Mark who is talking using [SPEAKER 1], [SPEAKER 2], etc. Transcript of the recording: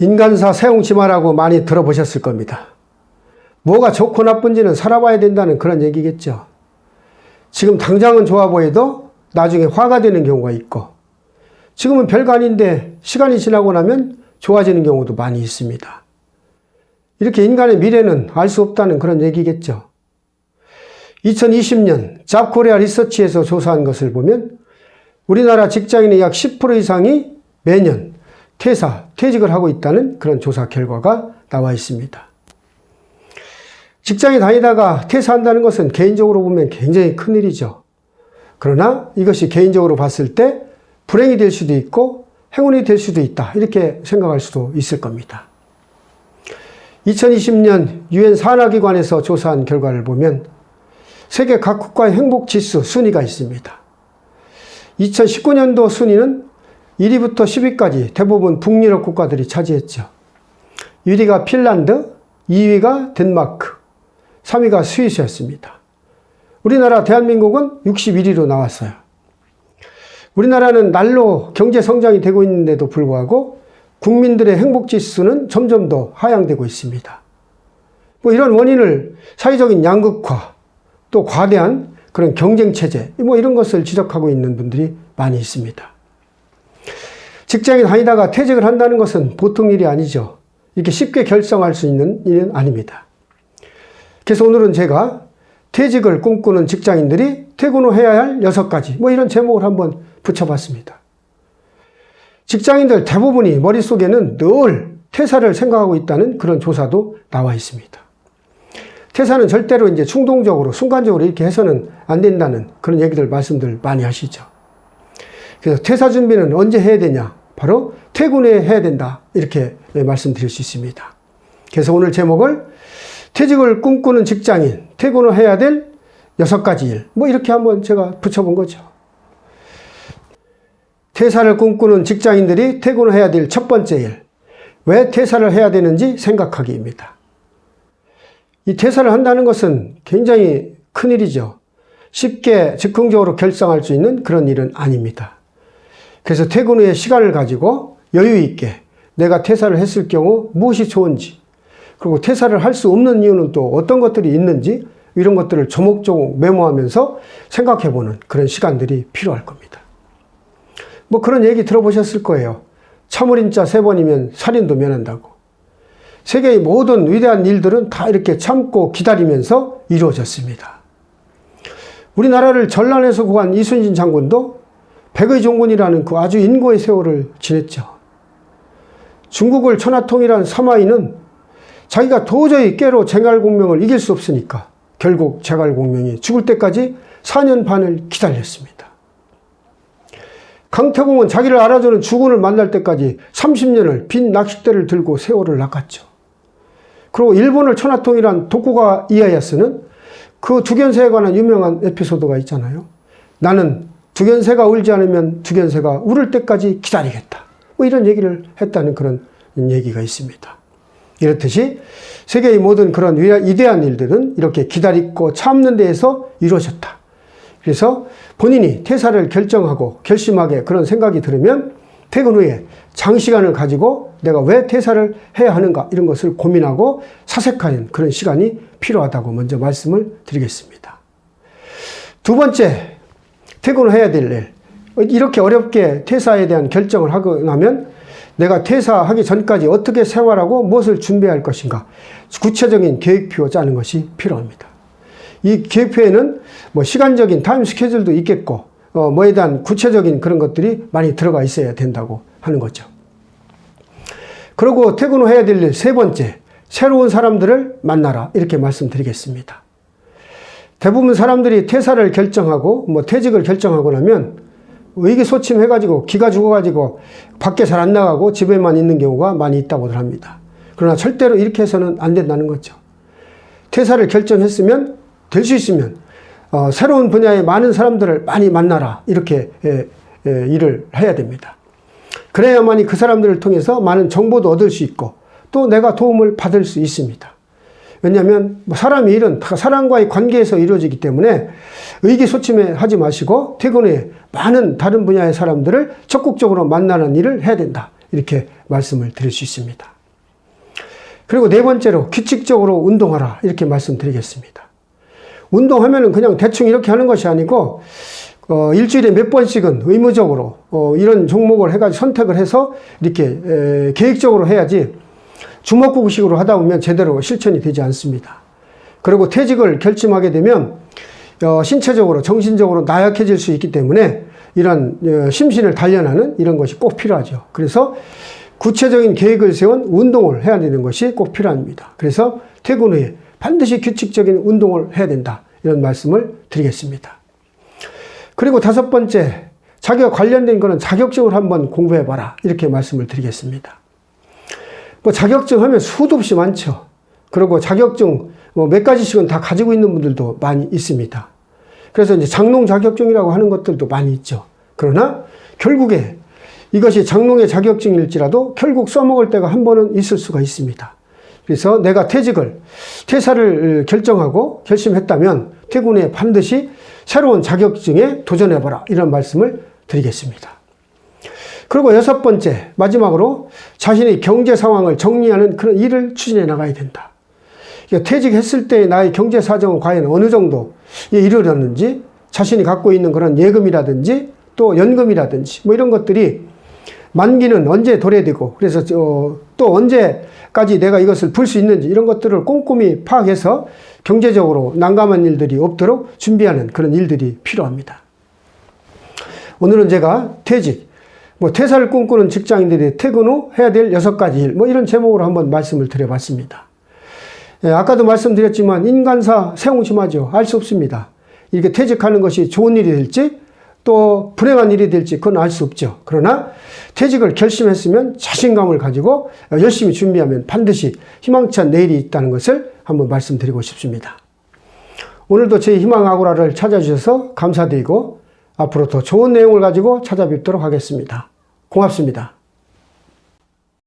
[SPEAKER 1] 인간사 세웅지마라고 많이 들어보셨을 겁니다. 뭐가 좋고 나쁜지는 살아봐야 된다는 그런 얘기겠죠. 지금 당장은 좋아 보여도 나중에 화가 되는 경우가 있고, 지금은 별거 아닌데 시간이 지나고 나면 좋아지는 경우도 많이 있습니다. 이렇게 인간의 미래는 알 수 없다는 그런 얘기겠죠. 2020년 잡코리아 리서치에서 조사한 것을 보면 우리나라 직장인의 약 10% 이상이 매년 퇴사, 퇴직을 하고 있다는 그런 조사 결과가 나와 있습니다. 직장에 다니다가 퇴사한다는 것은 개인적으로 보면 굉장히 큰 일이죠. 그러나 이것이 개인적으로 봤을 때 불행이 될 수도 있고 행운이 될 수도 있다. 이렇게 생각할 수도 있을 겁니다. 2020년 유엔 산하기관에서 조사한 결과를 보면 세계 각 국가의 행복 지수 순위가 있습니다. 2019년도 순위는 1위부터 10위까지 대부분 북유럽 국가들이 차지했죠. 1위가 핀란드, 2위가 덴마크, 3위가 스위스였습니다. 우리나라 대한민국은 61위로 나왔어요. 우리나라는 날로 경제 성장이 되고 있는데도 불구하고 국민들의 행복 지수는 점점 더 하향되고 있습니다. 뭐 이런 원인을 사회적인 양극화, 또 과대한 그런 경쟁 체제, 뭐 이런 것을 지적하고 있는 분들이 많이 있습니다. 직장에 다니다가 퇴직을 한다는 것은 보통 일이 아니죠. 이렇게 쉽게 결정할 수 있는 일은 아닙니다. 그래서 오늘은 제가 퇴직을 꿈꾸는 직장인들이 퇴근 후 해야 할 여섯 가지, 뭐 이런 제목을 한번 붙여봤습니다. 직장인들 대부분이 머릿속에는 늘 퇴사를 생각하고 있다는 그런 조사도 나와 있습니다. 퇴사는 절대로 이제 충동적으로, 순간적으로 이렇게 해서는 안 된다는 그런 얘기들, 말씀들 많이 하시죠. 그래서 퇴사 준비는 언제 해야 되냐? 바로 퇴근 후에 해야 된다. 이렇게 말씀드릴 수 있습니다. 그래서 오늘 제목을 퇴직을 꿈꾸는 직장인, 퇴근 후 해야 될 여섯 가지 일. 뭐 이렇게 한번 제가 붙여본 거죠. 퇴사를 꿈꾸는 직장인들이 퇴근 후 해야 될 첫 번째 일. 왜 퇴사를 해야 되는지 생각하기입니다. 이 퇴사를 한다는 것은 굉장히 큰 일이죠. 쉽게 즉흥적으로 결정할 수 있는 그런 일은 아닙니다. 그래서 퇴근 후에 시간을 가지고 여유 있게 내가 퇴사를 했을 경우 무엇이 좋은지, 그리고 퇴사를 할 수 없는 이유는 또 어떤 것들이 있는지 이런 것들을 조목조목 메모하면서 생각해 보는 그런 시간들이 필요할 겁니다. 뭐 그런 얘기 들어보셨을 거예요. 참을인자 세 번이면 살인도 면한다고. 세계의 모든 위대한 일들은 다 이렇게 참고 기다리면서 이루어졌습니다. 우리나라를 전란에서 구한 이순신 장군도 백의 종군이라는 그 아주 인고의 세월을 지냈죠. 중국을 천하통일한 서마이는 자기가 도저히 깨로 쟁갈공명을 이길 수 없으니까 결국 쟁갈공명이 죽을 때까지 4년 반을 기다렸습니다. 강태공은 자기를 알아주는 주군을 만날 때까지 30년을 빈 낚싯대를 들고 세월을 낚았죠. 그리고 일본을 천하통일한 도쿠가 이에야스는 그 두견새에 관한 유명한 에피소드가 있잖아요. 나는 두견새가 울지 않으면 두견새가 울을 때까지 기다리겠다. 뭐 이런 얘기를 했다는 그런 얘기가 있습니다. 이렇듯이 세계의 모든 그런 위대한 일들은 이렇게 기다리고 참는 데에서 이루어졌다. 그래서 본인이 퇴사를 결정하고 결심하게 그런 생각이 들으면 퇴근 후에 장시간을 가지고 내가 왜 퇴사를 해야 하는가 이런 것을 고민하고 사색하는 그런 시간이 필요하다고 먼저 말씀을 드리겠습니다. 두 번째, 퇴근을 해야 될 일. 이렇게 어렵게 퇴사에 대한 결정을 하고 나면 내가 퇴사하기 전까지 어떻게 생활하고 무엇을 준비할 것인가 구체적인 계획표 짜는 것이 필요합니다. 이 계획표에는 뭐 시간적인 타임 스케줄도 있겠고 어, 뭐에 대한 구체적인 그런 것들이 많이 들어가 있어야 된다고 하는 거죠. 그리고 퇴근 후 해야 될 일 세 번째, 새로운 사람들을 만나라. 이렇게 말씀드리겠습니다. 대부분 사람들이 퇴사를 결정하고 뭐 퇴직을 결정하고 나면 의기소침 해가지고 기가 죽어가지고 밖에 잘 안 나가고 집에만 있는 경우가 많이 있다고들 합니다. 그러나 절대로 이렇게 해서는 안 된다는 거죠. 퇴사를 결정했으면 될 수 있으면 어, 새로운 분야의 많은 사람들을 많이 만나라 이렇게 예, 예, 일을 해야 됩니다. 그래야만이 그 사람들을 통해서 많은 정보도 얻을 수 있고 또 내가 도움을 받을 수 있습니다. 왜냐하면 뭐 사람의 일은 다 사람과의 관계에서 이루어지기 때문에 의기소침해 하지 마시고 퇴근 후에 많은 다른 분야의 사람들을 적극적으로 만나는 일을 해야 된다. 이렇게 말씀을 드릴 수 있습니다. 그리고 네 번째로 규칙적으로 운동하라 이렇게 말씀드리겠습니다. 운동하면은 그냥 대충 이렇게 하는 것이 아니고 어, 일주일에 몇 번씩은 의무적으로 어, 이런 종목을 해가지고 선택을 해서 이렇게 에, 계획적으로 해야지 주먹구구식으로 하다 보면 제대로 실천이 되지 않습니다. 그리고 퇴직을 결심하게 되면 어, 신체적으로 정신적으로 나약해질 수 있기 때문에 이런 어, 심신을 단련하는 이런 것이 꼭 필요하죠. 그래서 구체적인 계획을 세운 운동을 해야 되는 것이 꼭 필요합니다. 그래서 퇴근 후에 반드시 규칙적인 운동을 해야 된다. 이런 말씀을 드리겠습니다. 그리고 다섯 번째, 자기와 관련된 거는 자격증을 한번 공부해 봐라. 이렇게 말씀을 드리겠습니다. 뭐 자격증 하면 수도 없이 많죠. 그리고 자격증 뭐 몇 가지씩은 다 가지고 있는 분들도 많이 있습니다. 그래서 이제 장롱 자격증이라고 하는 것들도 많이 있죠. 그러나 결국에 이것이 장롱의 자격증일지라도 결국 써먹을 때가 한 번은 있을 수가 있습니다. 그래서 내가 퇴직을, 퇴사를 결정하고 결심했다면 퇴근 후에 반드시 새로운 자격증에 도전해봐라. 이런 말씀을 드리겠습니다. 그리고 여섯 번째, 마지막으로 자신의 경제 상황을 정리하는 그런 일을 추진해 나가야 된다. 퇴직했을 때 나의 경제 사정은 과연 어느 정도 이르렀는지 자신이 갖고 있는 그런 예금이라든지 또 연금이라든지 뭐 이런 것들이 만기는 언제 도래되고 그래서 또 언제까지 내가 이것을 풀 수 있는지 이런 것들을 꼼꼼히 파악해서 경제적으로 난감한 일들이 없도록 준비하는 그런 일들이 필요합니다. 오늘은 제가 퇴직, 뭐 퇴사를 꿈꾸는 직장인들이 퇴근 후 해야 될 여섯 가지 일, 뭐 이런 제목으로 한번 말씀을 드려봤습니다. 예, 아까도 말씀드렸지만 인간사 세옹심하죠. 알 수 없습니다. 이렇게 퇴직하는 것이 좋은 일이 될지 또 불행한 일이 될지 그건 알 수 없죠. 그러나 퇴직을 결심했으면 자신감을 가지고 열심히 준비하면 반드시 희망찬 내일이 있다는 것을 한번 말씀드리고 싶습니다. 오늘도 제 희망 아고라를 찾아주셔서 감사드리고 앞으로 더 좋은 내용을 가지고 찾아뵙도록 하겠습니다. 고맙습니다.